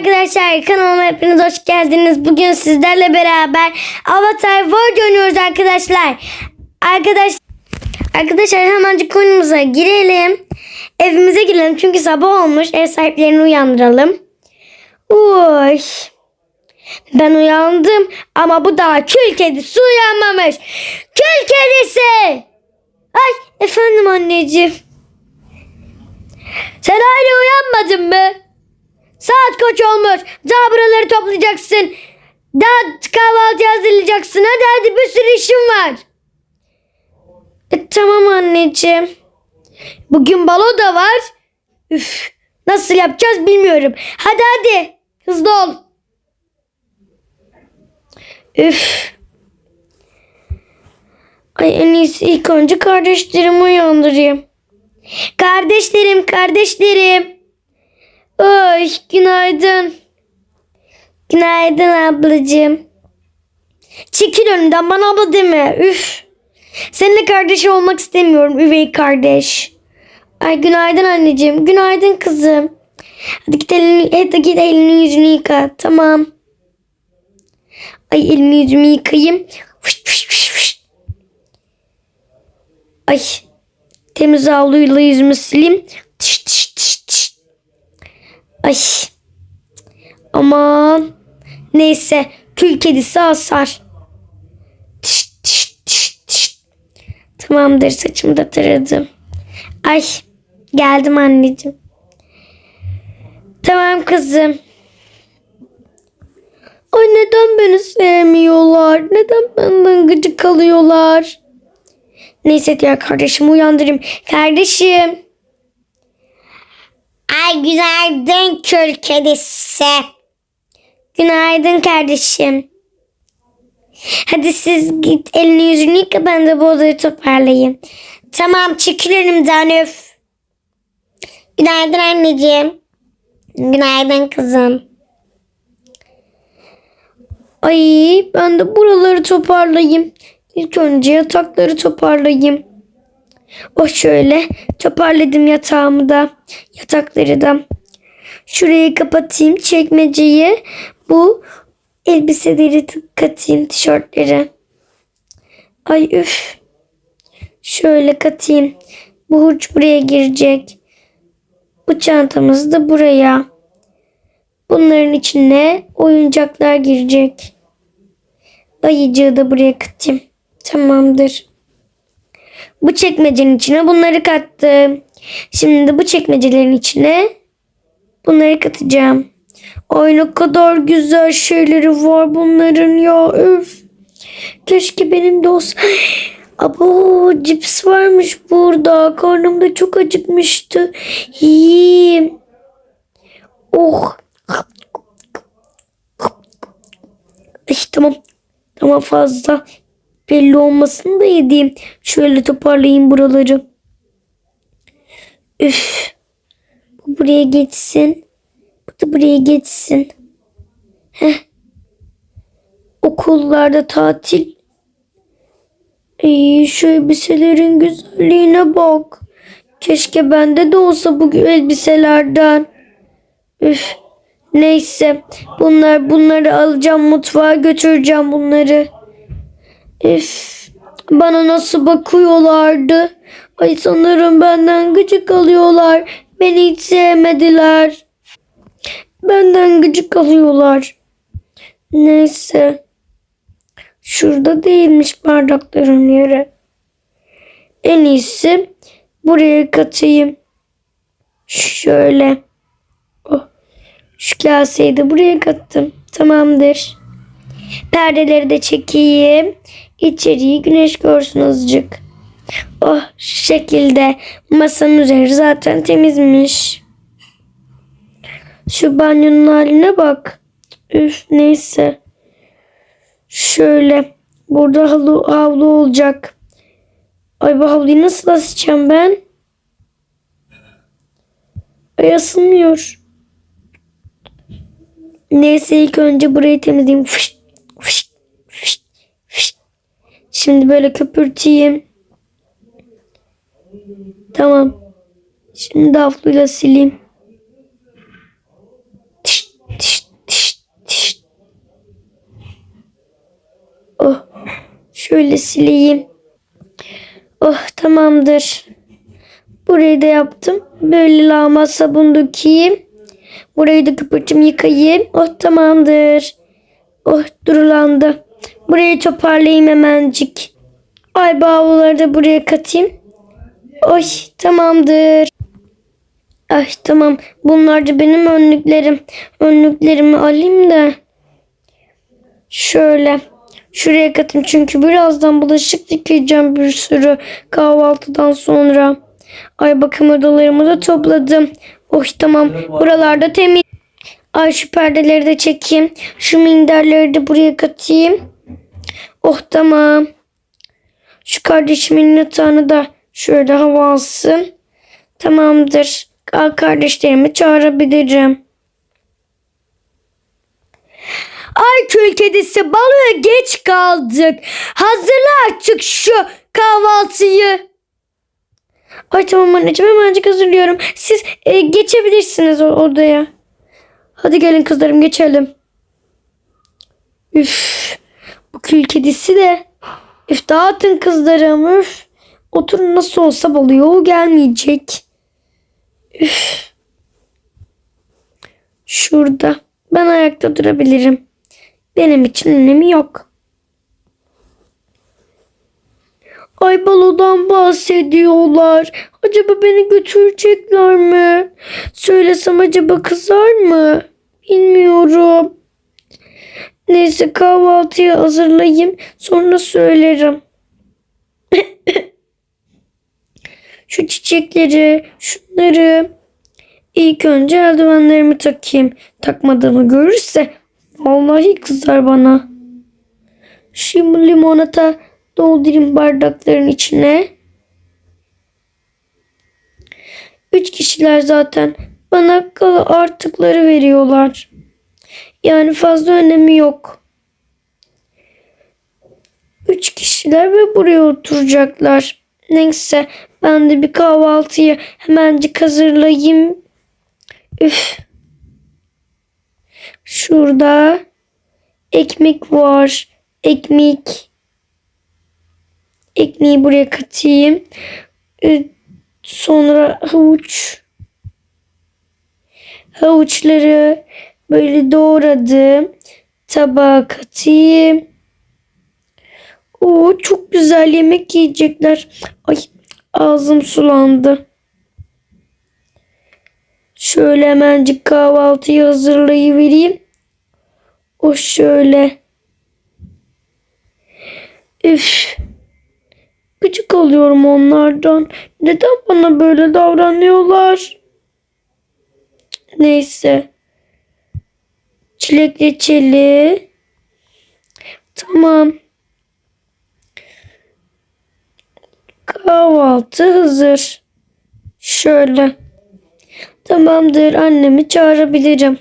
arkadaşlar kanalıma hepiniz hoş geldiniz. Bugün sizlerle beraber Avatar World oynuyoruz arkadaşlar. Arkadaş Arkadaşlar hemencik oyunumuza girelim. Evimize girelim çünkü sabah olmuş. Ev sahiplerini uyandıralım. Uy. Ben uyandım ama bu daha kül kedisi uyanmamış. Kül kedisi. Ay efendim anneciğim. Sen hala uyanmadın mı? Saat kaç olmuş? Daha buraları toplayacaksın. Daha kahvaltı hazırlayacaksın. Hadi hadi bir sürü işim var. E, tamam anneciğim. Bugün balo da var. Üf, nasıl yapacağız bilmiyorum. Hadi hadi. Hızlı ol. Üf. Ay en iyisi ilk önce kardeşlerimi uyandırayım. Kardeşlerim, kardeşlerim. Oy, günaydın. Günaydın ablacığım. Çekil önümden bana abla deme. Üf. Seninle kardeş olmak istemiyorum üvey kardeş. Ay günaydın anneciğim. Günaydın kızım. Hadi git elini, hadi git elini yüzünü yıka. Tamam. Ay elimi yüzümü yıkayayım. Fış, fış, fış, fış. Ay temiz havluyla yüzümü sileyim. Ay. Aman. Neyse. Kül kedisi asar. Tış, tış, tış, tış. Tamamdır saçımı da taradım. Ay. Geldim anneciğim. Tamam kızım. Ay neden beni sevmiyorlar? Neden benden gıcık kalıyorlar? Neyse diğer kardeşimi uyandırayım. Kardeşim. Ay günaydın kedisi. Günaydın kardeşim. Hadi siz git elini yüzünü yıka ben de bu odayı toparlayayım. Tamam çekil önümden. Günaydın anneciğim. Günaydın kızım. Ay ben de buraları toparlayayım. İlk önce yatakları toparlayayım. O şöyle toparladım yatağımı da yatakları da. Şurayı kapatayım çekmeceyi. Bu elbiseleri katayım tişörtleri. Ay üf. Şöyle katayım. Bu hurç buraya girecek. Bu çantamız da buraya. Bunların içine oyuncaklar girecek. Ayıcığı da buraya katayım. Tamamdır. Bu çekmecenin içine bunları kattım. Şimdi de bu çekmecelerin içine bunları katacağım. Ay ne kadar güzel şeyleri var bunların ya. Öf. Keşke benim de olsa. Abo cips varmış burada. Karnım da çok acıkmıştı. Yiyeyim. Oh. Ay, tamam. Tamam fazla belli olmasın da yediğim. Şöyle toparlayayım buraları. Üf. Bu buraya geçsin. Bu da buraya geçsin. Heh. Okullarda tatil. Ay, şu elbiselerin güzelliğine bak. Keşke bende de olsa bu elbiselerden. Üf. Neyse. Bunlar bunları alacağım mutfağa götüreceğim bunları. Üf. Bana nasıl bakıyorlardı. Ay sanırım benden gıcık alıyorlar. Beni hiç sevmediler. Benden gıcık alıyorlar. Neyse. Şurada değilmiş bardakların yeri. En iyisi buraya katayım. Şöyle. Oh. Şu kaseyi de buraya kattım. Tamamdır. Perdeleri de çekeyim. İçeriği güneş görsün azıcık. Oh şu şekilde. Masanın üzeri zaten temizmiş. Şu banyonun haline bak. Üf neyse. Şöyle. Burada havlu, havlu olacak. Ay bu havluyu nasıl asacağım ben? Ay asılmıyor. Neyse ilk önce burayı temizleyeyim. Fışt, fışt. Şimdi böyle köpürteyim. Tamam. Şimdi havluyla sileyim. Tiş, tiş, tiş, tiş. Oh. Şöyle sileyim. Oh tamamdır. Burayı da yaptım. Böyle lama sabun dökeyim. Burayı da kıpırtım yıkayayım. Oh tamamdır. Oh durulandı. Burayı toparlayayım hemencik. Ay bavulları da buraya katayım. Oy tamamdır. Ay tamam. Bunlar da benim önlüklerim. Önlüklerimi alayım da. Şöyle. Şuraya katayım çünkü birazdan bulaşık yıkayacağım bir sürü kahvaltıdan sonra. Ay bakım odalarımı da topladım. Oh tamam. Buralarda temiz. Ay şu perdeleri de çekeyim. Şu minderleri de buraya katayım. Oh tamam. Şu kardeşimin yatağını da şöyle hava alsın. Tamamdır. Al kardeşlerimi çağırabilirim. Ay kül kedisi baloya geç kaldık. Hazırla artık şu kahvaltıyı. Ay tamam anneciğim hemencik hazırlıyorum. Siz e, geçebilirsiniz odaya. Hadi gelin kızlarım geçelim. Üf. Bu kül kedisi de. Üf dağıtın kızlarım üf. Oturun nasıl olsa baloya o gelmeyecek. Üf. Şurada. Ben ayakta durabilirim. Benim için önemi yok. Ay balodan bahsediyorlar. Acaba beni götürecekler mi? Söylesem acaba kızar mı? Bilmiyorum. Neyse kahvaltıyı hazırlayayım. Sonra söylerim. Şu çiçekleri, şunları. İlk önce eldivenlerimi takayım. Takmadığımı görürse vallahi kızar bana. Şimdi limonata doldurayım bardakların içine. Üç kişiler zaten bana kalan artıkları veriyorlar. Yani fazla önemi yok. Üç kişiler ve buraya oturacaklar. Neyse ben de bir kahvaltıyı hemencik hazırlayayım. Üf. Şurada ekmek var. Ekmek. Ekmeği buraya katayım. Ee, Sonra havuç. Havuçları böyle doğradım. Tabağa katayım. Oo çok güzel yemek yiyecekler. Ay ağzım sulandı. Şöyle hemencik kahvaltıyı hazırlayıvereyim. O şöyle. Üf. Gıcık alıyorum onlardan. Neden bana böyle davranıyorlar? Neyse. Çilek reçeli. Tamam. Kahvaltı hazır. Şöyle. Tamamdır annemi çağırabilirim.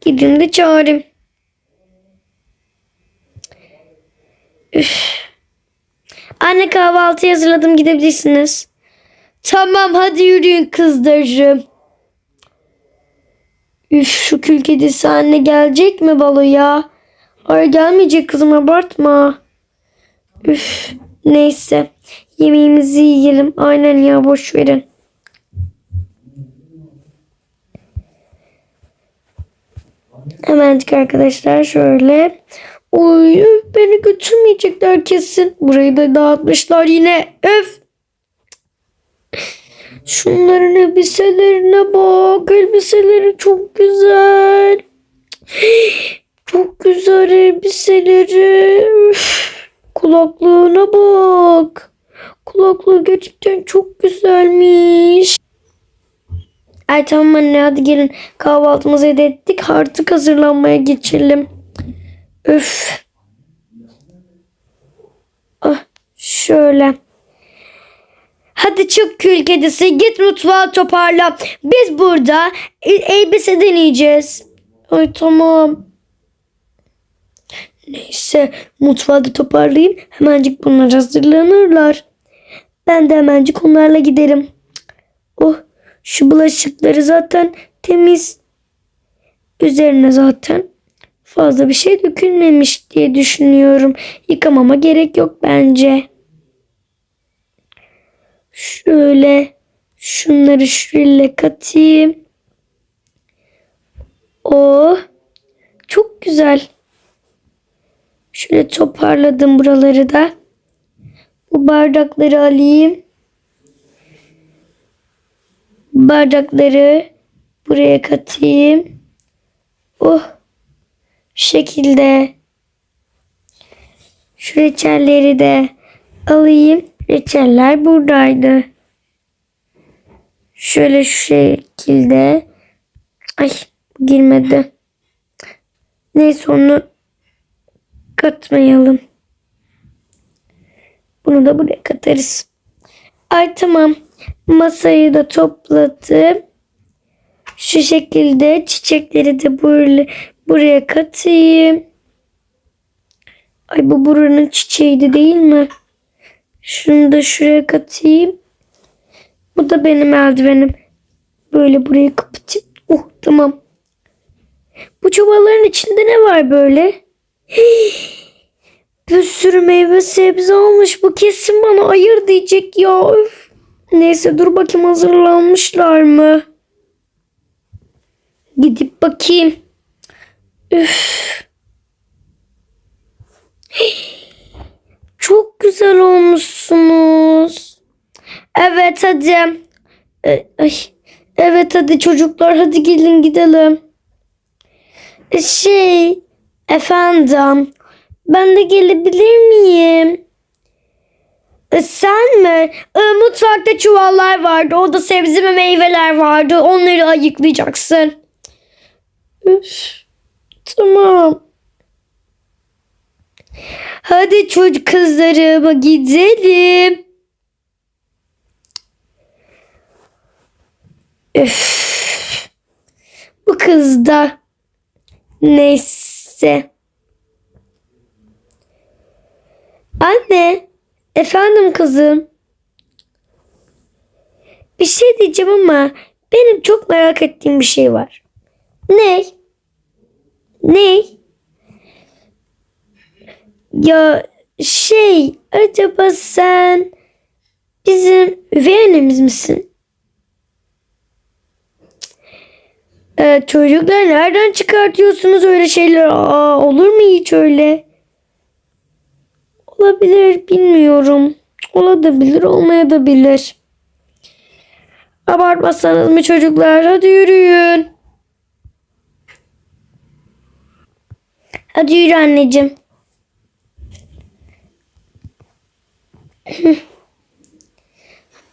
Gidin de çağırayım. Üf. Anne kahvaltı hazırladım gidebilirsiniz. Tamam hadi yürüyün kızlarım. Üf şu kül kedisi anne gelecek mi baloya? Hayır gelmeyecek kızım abartma. Üf neyse yemeğimizi yiyelim. Aynen ya boş verin. Hemencik arkadaşlar şöyle. Oy beni götürmeyecekler kesin. Burayı da dağıtmışlar yine. Öf. Şunların elbiselerine bak. Elbiseleri çok güzel. Çok güzel elbiseleri. Kulaklığına bak. Kulaklığı gerçekten çok güzelmiş. Ay tamam anne hadi gelin kahvaltımızı ettik artık hazırlanmaya geçelim. Üf. Ah, şöyle. Hadi çık kül kedisi git mutfağı toparla. Biz burada elbise deneyeceğiz. Ay tamam. Neyse mutfağı da toparlayayım. Hemencik bunlar hazırlanırlar. Ben de hemencik onlarla giderim. Oh şu bulaşıkları zaten temiz. Üzerine zaten fazla bir şey dökülmemiş diye düşünüyorum. Yıkamama gerek yok bence. Şöyle şunları şöyle katayım. Oh çok güzel. Şöyle toparladım buraları da. Bu bardakları alayım. Bardakları buraya katayım. Oh. Şekilde. Şu reçelleri de alayım. Reçeller buradaydı. Şöyle şu şekilde. Ay girmedi. Neyse onu katmayalım. Bunu da buraya katarız. Ay tamam. Masayı da topladım. Şu şekilde çiçekleri de böyle buraya katayım. Ay bu buranın çiçeğiydi değil mi? Şunu da şuraya katayım. Bu da benim eldivenim. Böyle burayı kapatayım. Oh tamam. Bu çuvalların içinde ne var böyle? Bir sürü meyve sebze olmuş. Bu kesin bana ayır diyecek ya. Öf. Neyse dur bakayım hazırlanmışlar mı? Gidip bakayım. Üf. Çok güzel olmuşsunuz. Evet hadi. E, Ay. Evet hadi çocuklar hadi gelin gidelim. E, Şey efendim ben de gelebilir miyim? E, sen mi? E, mutfakta çuvallar vardı. Orada sebze ve meyveler vardı. Onları ayıklayacaksın. Üf, tamam. Hadi çocuk kızlarıma gidelim. Üf. Bu kız da neyse. Anne, efendim kızım. Bir şey diyeceğim ama benim çok merak ettiğim bir şey var. Ne? Ne? Ya şey acaba sen bizim üvey annemiz misin? Ee, çocuklar nereden çıkartıyorsunuz öyle şeyler? Aa, olur mu hiç öyle? Olabilir bilmiyorum. Olabilir olmayabilir. Abartmasanız mı çocuklar? Hadi yürüyün. Hadi yürü anneciğim.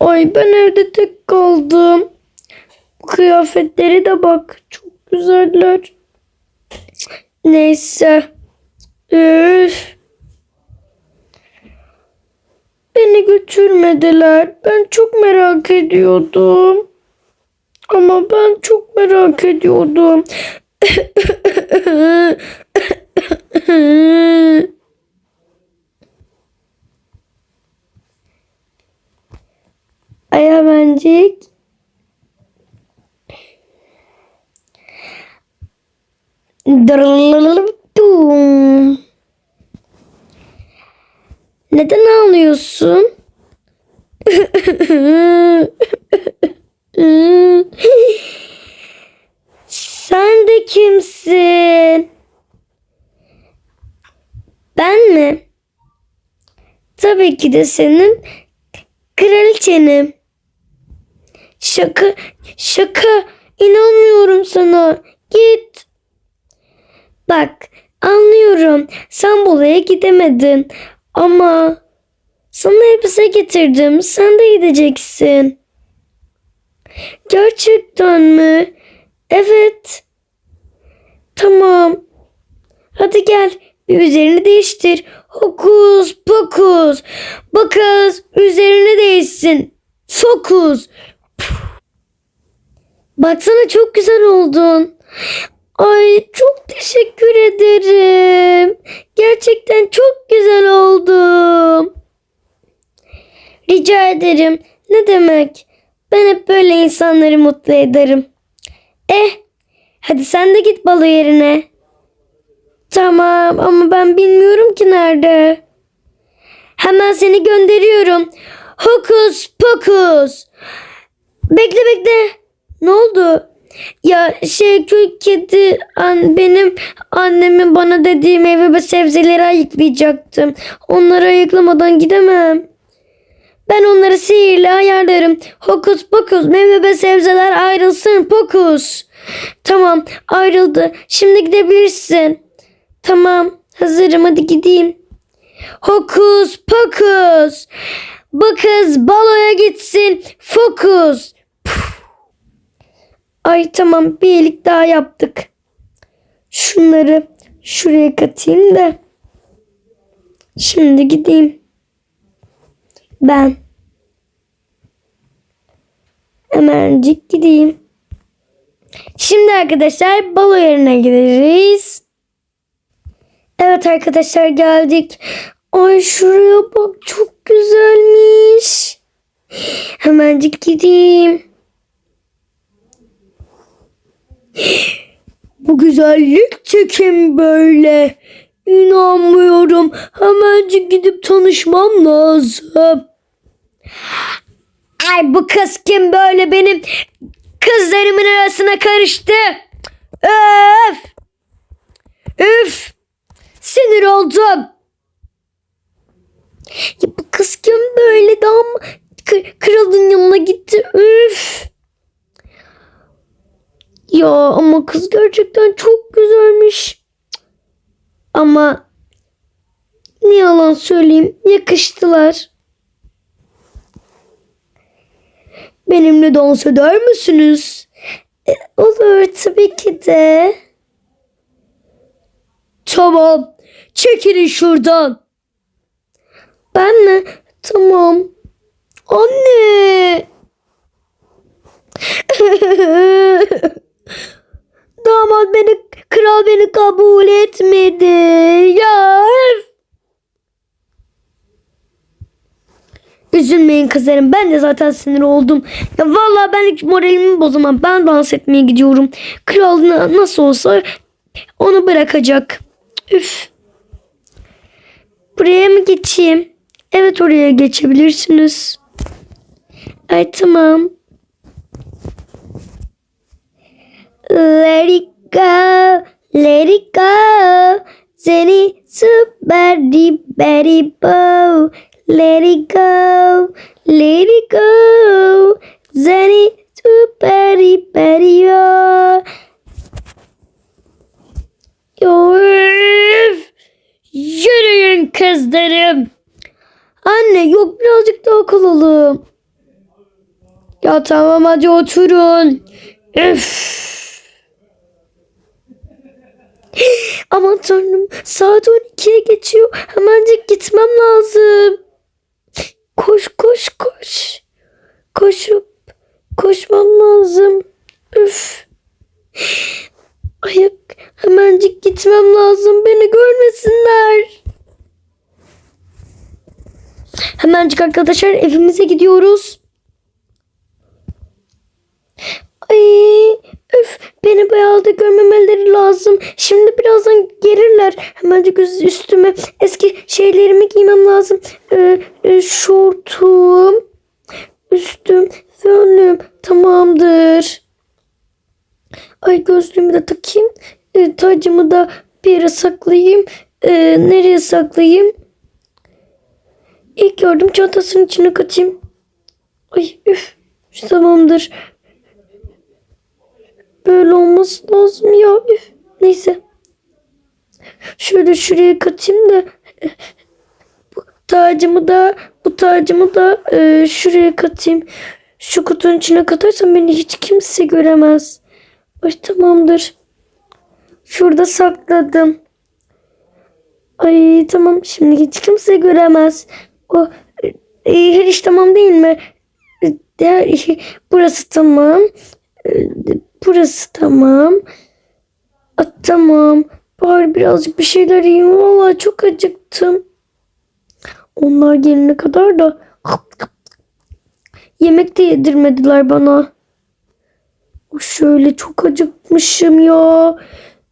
Ay ben evde tek kaldım. Bu kıyafetleri de bak. Çok güzeller. Neyse. Üf. Beni götürmediler. Ben çok merak ediyordum. Ama ben çok merak ediyordum. Aya bencik. Dırırırırım. Neden ağlıyorsun? Sen de kimsin? Ben mi? Tabii ki de senin kraliçenim. Şaka, şaka. İnanmıyorum sana. Git. Bak, anlıyorum. Sen Bolu'ya gidemedin. Ama sana elbise getirdim. Sen de gideceksin. Gerçekten mi? Evet. Tamam. Hadi gel. Bir üzerini değiştir. Hokus pokus. Bu kız üzerini değişsin. Fokus. Baksana çok güzel oldun. Ay çok teşekkür ederim. Gerçekten çok güzel oldum. Rica ederim. Ne demek? Ben hep böyle insanları mutlu ederim. Eh, hadi sen de git balo yerine. Tamam ama ben bilmiyorum ki nerede. Hemen seni gönderiyorum. Hokus pokus. Bekle bekle. Ne oldu? Ya şey kül kedi an, benim annemin bana dediği meyve ve sebzeleri ayıklayacaktım. Onları ayıklamadan gidemem. Ben onları sihirle ayarlarım. Hokus pokus meyve ve sebzeler ayrılsın pokus. Tamam ayrıldı. Şimdi gidebilirsin. Tamam hazırım hadi gideyim. Hokus pokus. Bu kız baloya gitsin. Fokus. Ay tamam bir iyilik daha yaptık. Şunları şuraya katayım da. Şimdi gideyim. Ben. Hemencik gideyim. Şimdi arkadaşlar balo yerine gideriz. Evet arkadaşlar geldik. Ay şuraya bak çok güzelmiş. Hemencik gideyim. Bu güzellik çekim böyle. İnanmıyorum. Hemencik gidip tanışmam lazım. Ay bu kız kim böyle benim kızlarımın arasına karıştı. Öf. Üf. Sinir oldum. Ya bu kız kim böyle K- kralın yanına gitti. Üf. Ya ama kız gerçekten çok güzelmiş. Ama ne yalan söyleyeyim yakıştılar. Benimle dans eder misiniz? E, olur tabii ki de. Tamam. Çekilin şuradan. Ben mi? Tamam. Anne. Damat beni, kral beni kabul etmedi. Ya. Üzülmeyin kızlarım. Ben de zaten sinir oldum. Ya vallahi ben hiç moralimi bozamam. Ben dans etmeye gidiyorum. Kral na- nasıl olsa onu bırakacak. Üf. Buraya mı geçeyim? Evet oraya geçebilirsiniz. Ay tamam. Let it go, let it go. Seni super diberi bo. Let it go, let it go. Seni super diberi bo. Öf! Yürüyün kızlarım. Anne yok birazcık daha kalalım. Ya tamam hadi oturun. Üf. Aman tanrım saat 12'ye geçiyor. Hemencik gitmem lazım. Koş koş koş. Koşup koşmam lazım. Üf. Ayak hemencik gitmem lazım. Beni görmesinler. Hemencik arkadaşlar evimize gidiyoruz. Ay üf beni bu halde görmemeleri lazım. Şimdi birazdan gelirler. Hemencik üz- üstüme eski şeylerimi giymem lazım. Ee, e, şortum, üstüm, önlüğüm tamamdır. Ay gözlüğümü de takayım. E, tacımı da bir yere saklayayım. E, nereye saklayayım? İlk gördüm çantasının içine katayım. Ay üf. Tamamdır. Böyle olması lazım ya. Neyse. Şöyle şuraya katayım da bu tacımı da bu tacımı da e, şuraya katayım. Şu kutunun içine katarsam beni hiç kimse göremez. Ay tamamdır. Şurada sakladım. Ay tamam şimdi hiç kimse göremez. O e, her iş tamam değil mi? E, burası tamam. E, Burası tamam. A, tamam. Bari birazcık bir şeyler yiyeyim. Vallahi çok acıktım. Onlar gelene kadar da yemek de yedirmediler bana. Şöyle çok acıkmışım ya.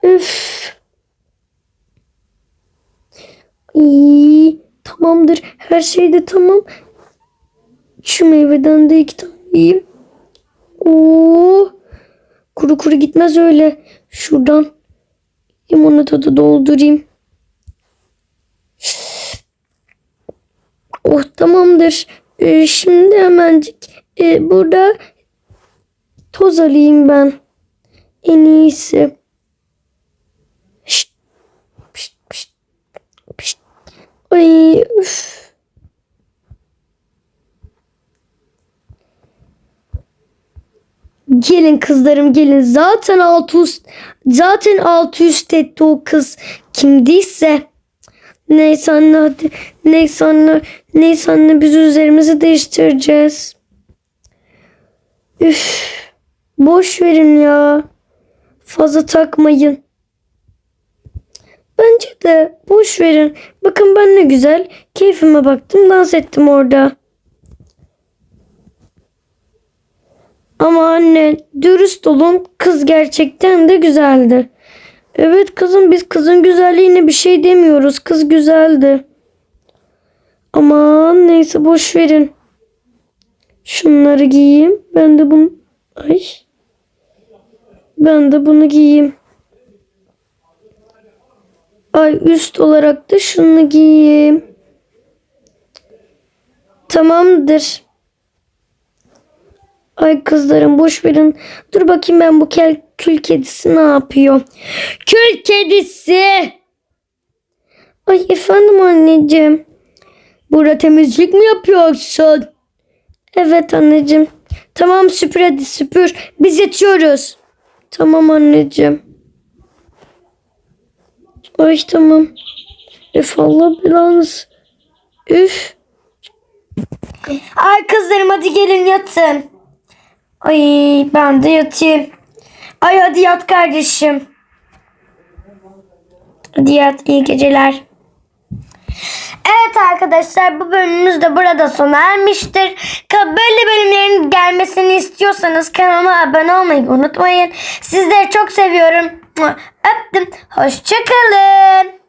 Üf. İyi, tamamdır. Her şey de tamam. Şu meyveden de iki tane yiyeyim. Oo, kuru kuru gitmez öyle. Şuradan limonata da doldurayım. Oh tamamdır. Ee, şimdi hemencik e, burada toz alayım ben. En iyisi. Şşt, pişt, pişt, pişt. Ay üf. Gelin kızlarım gelin. Zaten alt üst zaten alt üst etti o kız kimdiyse. Neyse anne hadi. Neyse anne. Neyse anne biz üzerimizi değiştireceğiz. Üf. Boş verin ya. Fazla takmayın. Bence de boş verin. Bakın ben ne güzel keyfime baktım dans ettim orada. Ama anne dürüst olun kız gerçekten de güzeldi. Evet kızım biz kızın güzelliğine bir şey demiyoruz. Kız güzeldi. Aman neyse boş verin. Şunları giyeyim. Ben de bunu... Ay. Ben de bunu giyeyim. Ay üst olarak da şunu giyeyim. Tamamdır. Ay kızlarım boş verin. Dur bakayım ben bu kel, kül kedisi ne yapıyor? Kül kedisi. Ay efendim anneciğim. Burada temizlik mi yapıyorsun? Evet anneciğim. Tamam süpür hadi süpür. Biz yatıyoruz. Tamam anneciğim. Ay tamam. Üf Allah belanız. Üf. Ay kızlarım hadi gelin yatın. Ay ben de yatayım. Ay hadi yat kardeşim. Hadi yat iyi geceler. Evet arkadaşlar bu bölümümüz de burada sona ermiştir. Böyle bölümlerin gelmesini istiyorsanız kanalıma abone olmayı unutmayın. Sizleri çok seviyorum. Öptüm. Hoşçakalın.